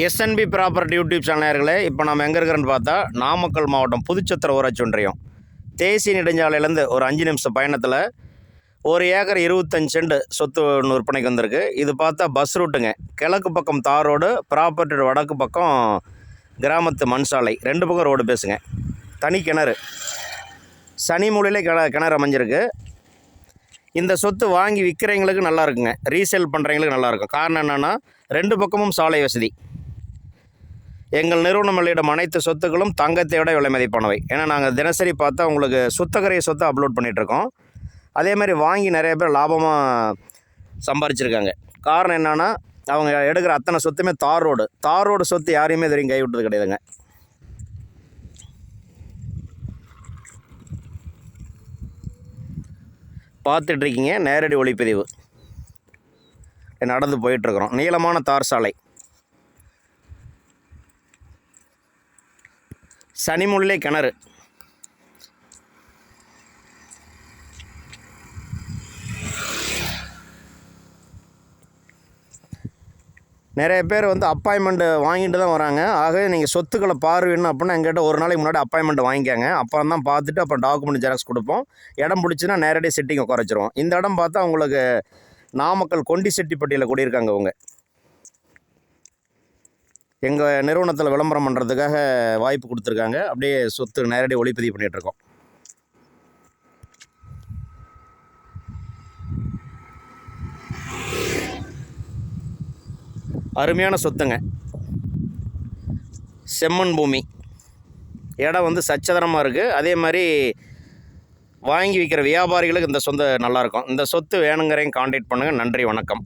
SNP property YouTube சேனலர்களே இப்போ நம்ம எங்கே இருக்கிறோன்னு பார்த்தா நாமக்கல் மாவட்டம் புதுச்சத்திர ஊராட்சி ஒன்றியம். தேசிய நெடுஞ்சாலையிலேருந்து ஒரு அஞ்சு நிமிஷம் பயணத்தில் ஒரு ஏக்கர் இருபத்தஞ்சு சென்ட் சொத்து ஒன்று விற்பனைக்கு வந்திருக்கு. இது பார்த்தா பஸ் ரூட்டுங்க கிழக்கு பக்கம் தார் ரோடு ப்ராப்பர்ட்டியோட வடக்கு பக்கம் கிராமத்து மண் சாலை. ரெண்டு பக்கம் ரோடு பேசுங்க. தனி கிணறு. சனி மூலையிலே கிண கிணறு அமைஞ்சிருக்கு. இந்த சொத்து வாங்கி விற்கிறவங்களுக்கு நல்லா இருக்குங்க. ரீசேல் பண்ணுறவங்களுக்கு நல்லாயிருக்கும் காரணம் என்னென்னா ரெண்டு பக்கமும் சாலை வசதி. எங்கள் நிறுவனம் வெளியிடும் அனைத்து சொத்துக்களும் தங்கத்தை விட விலை மதிப்பானவை. ஏன்னா நாங்கள் தினசரி பார்த்தா உங்களுக்கு சுத்தகரைய சொத்தை அப்லோட் பண்ணிகிட்ருக்கோம் அதே மாதிரி வாங்கி நிறைய பேர் லாபமாக சம்பாரிச்சிருக்காங்க. காரணம் என்னென்னா அவங்க எடுக்கிற அத்தனை சொத்துமே தார் ரோடு. தார் ரோடு சொத்து யாரையுமே தெரியும் வரைக்கும் கிடையாதுங்க. பார்த்துட்ருக்கீங்க நேரடி ஒளிப்பதிவு. நடந்து போயிட்டுருக்குறோம். நீளமான தார் சாலை. சனிமுல்லை கிணறு. நிறைய பேர் வந்து அப்பாயின்மெண்ட் வாங்கிட்டு தான் வராங்க. ஆகவே நீங்கள் சொத்துக்களை பார்வையிடணும் அப்படின்னா எங்கிட்ட ஒரு நாளைக்கு முன்னாடி அப்பாயின்மெண்ட் வாங்கிக்காங்க. அப்புறம் தான் பார்த்துட்டு அப்புறம் டாக்குமெண்ட் ஜெராக்ஸ் கொடுப்போம். இடம் பிடிச்சின்னா நேரடியாக செட்டிங்கை குறைச்சிருவோம் இந்த இடம் பார்த்தா உங்களுக்கு நாமக்கல் கொண்டி செட்டிப்பட்டியில் கூடியிருக்காங்க அவங்க எங்கள் நிறுவனத்தில் விளம்பரம் பண்ணுறதுக்காக வாய்ப்பு கொடுத்துருக்காங்க. அப்படியே சொத்து நேரடி ஒளிப்பதிவு பண்ணிகிட்ருக்கோம் அருமையான சொத்துங்க. செம்மண் பூமி. இடம் வந்து சச்சதனமாக இருக்குது அதே மாதிரி வாங்கி விற்கிற வியாபாரிகளுக்கு இந்த சொந்த நல்லாயிருக்கும் இந்த சொத்து வேணுங்கிறதையும் காண்டாக்ட் பண்ணுங்கள் நன்றி வணக்கம்.